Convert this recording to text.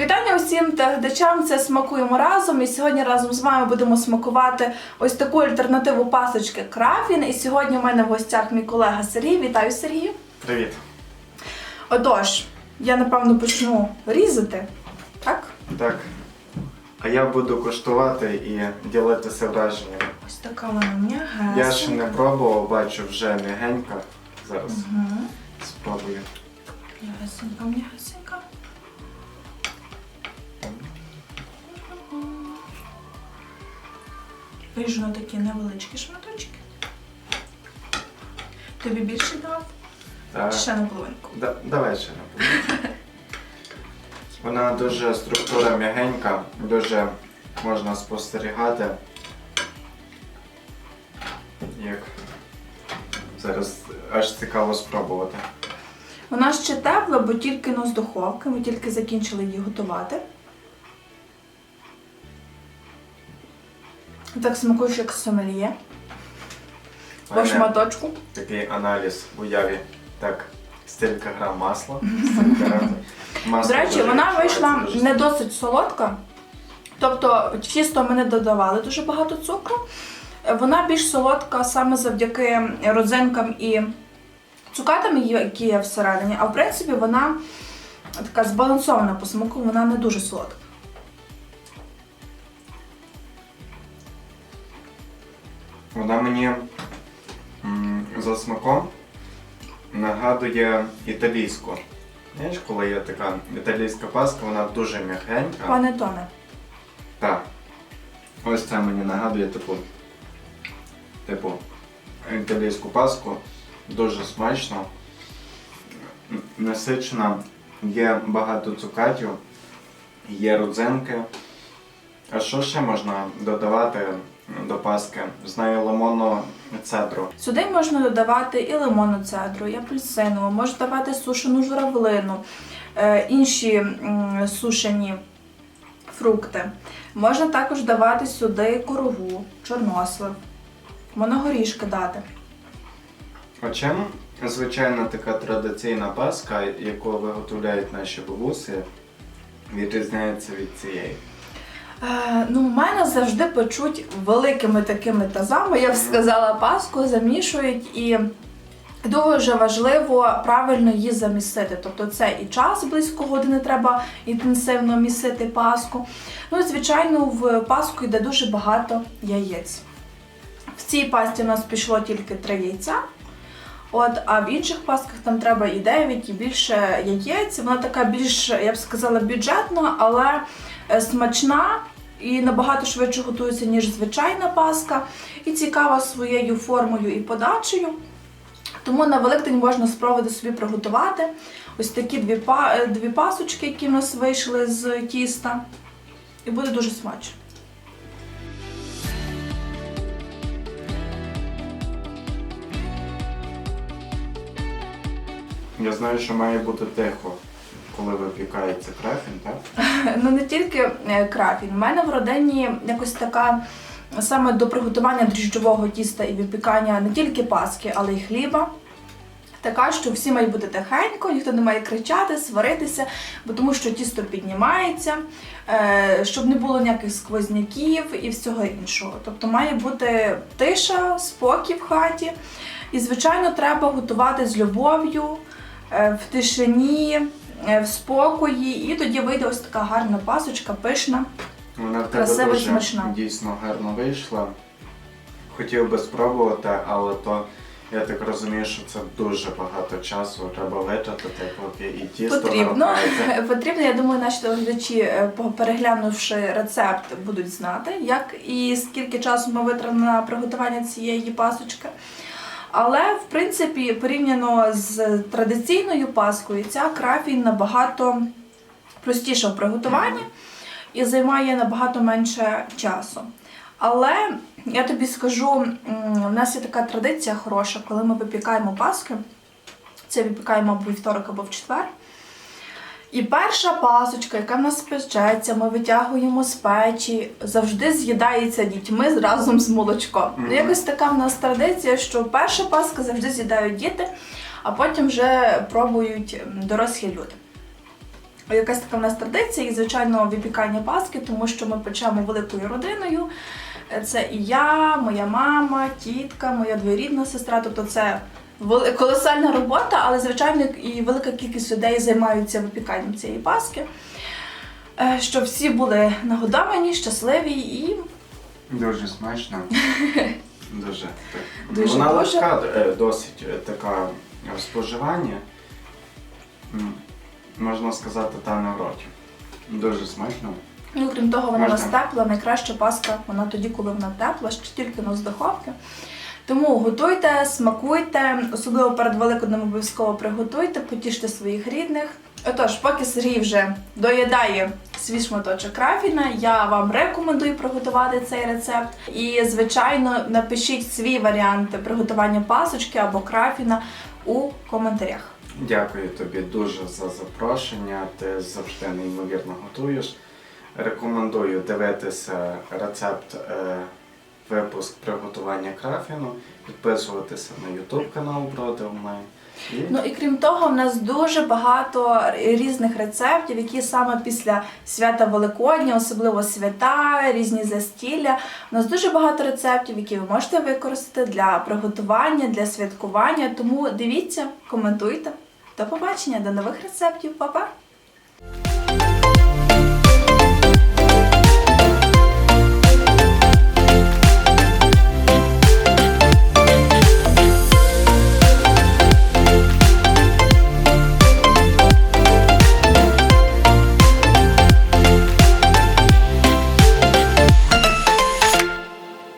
Вітання усім глядачам. Це смакуємо разом. І сьогодні разом з вами будемо смакувати ось таку альтернативу пасочки крафін. І сьогодні у мене в гостях мій колега Сергій. Вітаю Сергію. Привіт. Отож, я напевно почну різати. Так? Так. А я буду куштувати і ділитися враженнями. Ось така вона м'ягесенька. Я ще не пробував, бачу вже м'ягенька. Зараз Угу. спробую. М'ягесенька, м'ягесенька. Ріжу на такі невеличкі шматочки. Тобі більше давати? Так. Ще на половинку. Да- давай ще не Вона дуже структура м'ягенька, дуже можна спостерігати. Як зараз аж цікаво спробувати. Вона ще тепла, бо тільки но з духовки. Ми тільки закінчили її готувати. Так смакуєш, як сомельє. По шматочку. Такий аналіз в уяві. Так, стільки грам масла. стільки грам масла До речі, дуже вона відчувається вийшла дуже не досить солодка. Тобто в тісто ми не додавали дуже багато цукру. Вона більш солодка саме завдяки родзинкам і цукатам, які є всередині. А в принципі вона така збалансована по смаку, вона не дуже солодка. Вона мені за смаком нагадує італійську. Знаєш, коли є така італійська паска, вона дуже м'ягенька. Пане Тоне. Так. Ось це мені нагадує типу. Типу, італійську паску. Дуже смачно. Насичена, є багато цукатів, є родзинки. А що ще можна додавати до паски? Знаю лимонну цедру. Сюди можна додавати і лимонну цедру, і апельсинову, можна давати сушену журавлину, е, інші сушені фрукти. Можна також давати сюди корову, чорнослив, можна горішки дати. А чим звичайна така традиційна паска, яку виготовляють наші бабусі, відрізняється від цієї? Е, ну, у мене завжди печуть великими такими тазами, я б сказала, паску замішують і дуже важливо правильно її замісити. Тобто це і час близько години треба інтенсивно місити паску. Ну і звичайно, в паску йде дуже багато яєць. В цій пасті у нас пішло тільки три яйця. От, а в інших пасках там треба і 9, і більше яєць. Вона така більш, я б сказала, бюджетна, але смачна і набагато швидше готується, ніж звичайна паска, і цікава своєю формою і подачею. Тому на Великдень можна спробувати собі приготувати ось такі дві, е, дві пасочки, які в нас вийшли з тіста. І буде дуже смачно. Я знаю, що має бути тихо, коли випікається крафін, так? Ну не тільки е, крафін. У мене в родині якось така саме до приготування дріжджового тіста і випікання не тільки паски, але й хліба. Така, що всі мають бути тихенько, ніхто не має кричати, сваритися, бо тому що тісто піднімається, е, щоб не було ніяких сквозняків і всього іншого. Тобто має бути тиша, спокій в хаті. І, звичайно, треба готувати з любов'ю, е, в тишині, в спокої, і тоді вийде ось така гарна пасочка, пишна. Вона в тебе Красива і дуже смачна. дійсно гарно вийшла. Хотів би спробувати, але то я так розумію, що це дуже багато часу треба витратити, поки і тісто Потрібно. Потрібно, я думаю, наші глядачі, е, переглянувши рецепт, будуть знати, як і скільки часу ми витратили на приготування цієї пасочки. Але, в принципі, порівняно з традиційною паскою, ця крафінь набагато простіша в приготуванні і займає набагато менше часу. Але я тобі скажу, в нас є така традиція хороша, коли ми випікаємо паски. Це випікаємо або вівторок, або в четвер. І перша пасочка, яка в нас печеться, ми витягуємо з печі, завжди з'їдається дітьми разом з молочком. Ну, Мгм. якось така в нас традиція, що перша паска завжди з'їдають діти, а потім вже пробують дорослі люди. якась така в нас традиція, і звичайно випікання паски, тому що ми печемо великою родиною. Це і я, моя мама, тітка, моя двоюрідна сестра. Тобто це колосальна робота, але звичайно і велика кількість людей займаються випіканням цієї паски. Е, Щоб всі були нагодовані, щасливі і Дуже смачно. Дуже. Дуже, Вона дуже. легка, е, досить е, така в споживанні. Можна сказати, та на роті. Дуже смачно. Ну, крім того, вона у нас тепла. Найкраща паска вона тоді, коли вона тепла, ще тільки ну, з духовки. Тому готуйте, смакуйте, особливо перед Великоднем обов'язково приготуйте, потіште своїх рідних. Отож, поки Сергій вже доїдає свій шматочок крафіна, я вам рекомендую приготувати цей рецепт. І, звичайно, напишіть свій варіант приготування пасочки або крафіна у коментарях. Дякую тобі дуже за запрошення. Ти завжди неймовірно готуєш. Рекомендую дивитися рецепт, е, випуск приготування крафіну, підписуватися на YouTube канал Броди онлайн. Ну і крім того, в нас дуже багато різних рецептів, які саме після свята Великодня, особливо свята, різні застілля. У нас дуже багато рецептів, які ви можете використати для приготування, для святкування. Тому дивіться, коментуйте. До побачення, до нових рецептів, Па-па!